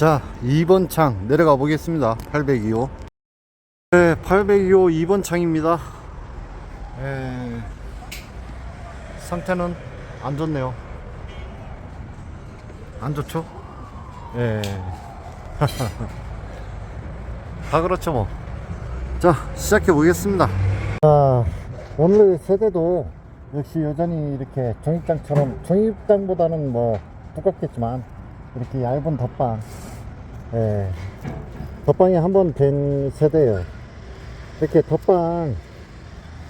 자 2번 창 내려가 보겠습니다. 802호. 네 802호 2번 창입니다. 에, 상태는 안 좋네요. 안 좋죠? 예. 다 그렇죠 뭐. 자 시작해 보겠습니다. 자 오늘 세대도 역시 여전히 이렇게 종입장처럼 종입장보다는 뭐 두껍겠지만 이렇게 얇은 덧방 예. 덧방이 한 번 된 세대예요 이렇게 덧방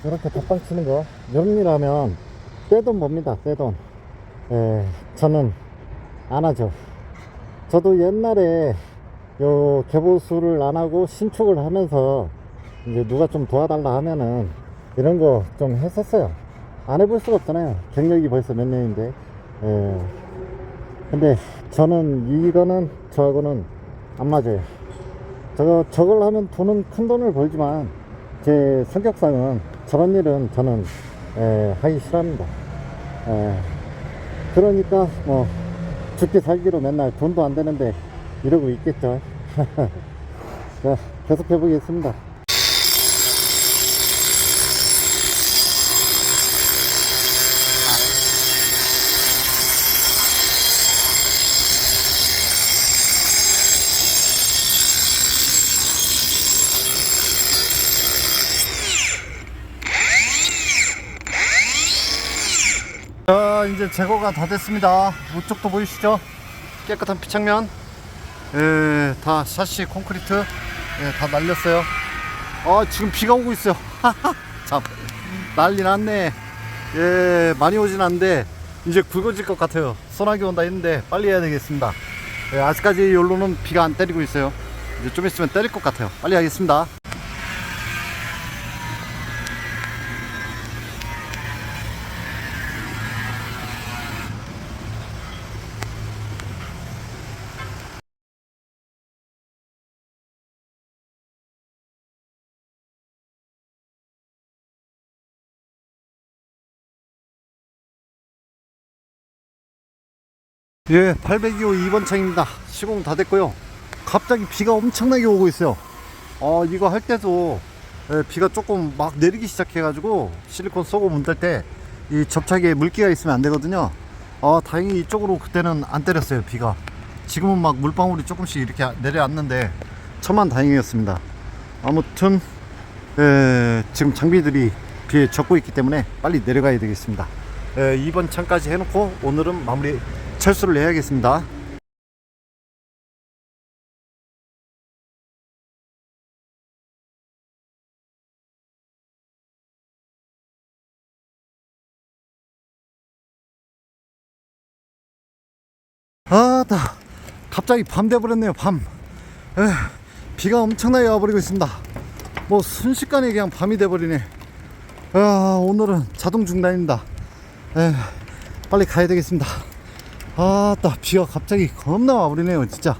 이렇게 덧방 치는 거 여름이라면 떼돈 봅니다 떼돈 예. 저는 안 하죠 저도 옛날에 요 개보수를 안 하고 신축을 하면서 이제 누가 좀 도와달라 하면은 이런 거 좀 했었어요. 안 해볼 수가 없잖아요. 경력이 벌써 몇 년인데. 예. 근데 저는 이거는 저하고는 안 맞아요. 저거, 저걸 하면 돈은 큰 돈을 벌지만 제 성격상은 저런 일은 저는 예, 하기 싫어합니다. 예. 그러니까 뭐 죽기 살기로 맨날 돈도 안 되는데 이러고 있겠죠. 자, 계속 해보겠습니다. 자 이제 제거가 다 됐습니다. 이쪽도 보이시죠? 깨끗한 피창면. 예, 다 샤시 콘크리트. 예, 다 날렸어요. 아 지금 비가 오고 있어요. 참 난리 났네. 예 많이 오진 않는데 이제 굵어질 것 같아요. 소나기 온다 했는데 빨리 해야 되겠습니다. 예, 아직까지 여기로는 비가 안 때리고 있어요. 이제 좀 있으면 때릴 것 같아요. 빨리 하겠습니다 예, 802호 2번 창입니다. 시공 다 됐고요. 갑자기 비가 엄청나게 오고 있어요. 어, 이거 할 때도 예, 비가 조금 막 내리기 시작해가지고 실리콘 쏘고 문 뗄 때 이 접착에 물기가 있으면 안 되거든요. 어, 다행히 이쪽으로 그때는 안 때렸어요, 비가. 지금은 막 물방울이 조금씩 이렇게 내려앉는데 천만 다행이었습니다. 아무튼 예, 지금 장비들이 비에 젖고 있기 때문에 빨리 내려가야 되겠습니다. 예, 2번 창까지 해놓고 오늘은 마무리 철수를 해야겠습니다. 아따 갑자기 밤 돼버렸네요 밤. 에, 비가 엄청나게 와버리고 있습니다. 뭐 순식간에 그냥 밤이 돼버리네. 아 오늘은 자동 중단입니다. 에, 빨리 가야 되겠습니다 아따 비가 갑자기 겁나 와버리네요 진짜